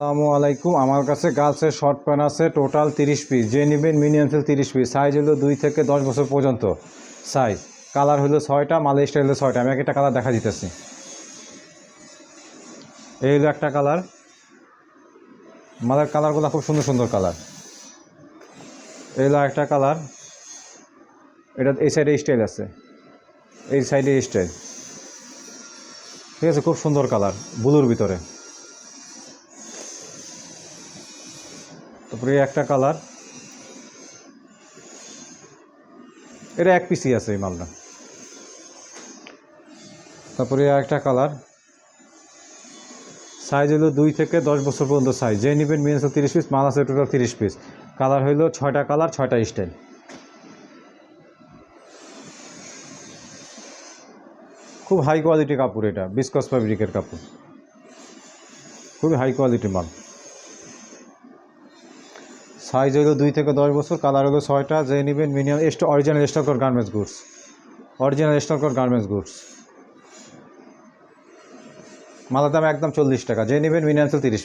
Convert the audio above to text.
আসসালামু আলাইকুম। আমার কাছে গার্লসের শর্ট প্যান্ট আছে, টোটাল তিরিশ পিস। যে নেবেন মিনি আনসেল তিরিশ পিস। সাইজ হলো দুই থেকে দশ বছর পর্যন্ত। সাইজ। কালার হলো ছয়টা মালে স্টাইল হলো ছয়টা। আমি এক একটা কালার দেখা দিতেছি। এই হলো একটা কালার। মালের কালারগুলো খুব সুন্দর সুন্দর কালার। এই হলো একটা কালার। এটা এই সাইডে স্টাইল আছে। এই সাইডে স্টাইল ঠিক আছে, খুব সুন্দর কালার, ব্লুর ভিতরে। তারপরে একটা কালার। এটা এক পিসি আছে এই মালটা। তারপরে একটা কালার। সাইজ হলো দুই থেকে দশ বছর পর্যন্ত সাইজ। যে নেবেন মিনিমাম তিরিশ পিস, মাল আছে টোটাল তিরিশ পিস। কালার হইল ছয়টা কালার, ছয়টা স্টাইল। খুব হাই কোয়ালিটি কাপড় এটা, বিসকস ফ্যাব্রিকের কাপড়। খুবই হাই কোয়ালিটি মাল। সাইজ হলো দুই থেকে দশ বছর, কালার হলো ছয়টা। যে নেবেন মিনিমাম এস্ট অরিজিনাল স্টকর গার্মেন্টস গুডস অরিজিনাল স্টকর গার্মেন্টস গুডস মালার দাম একদম চল্লিশ টাকা। যে নেবেন মিনিমাম তিরিশ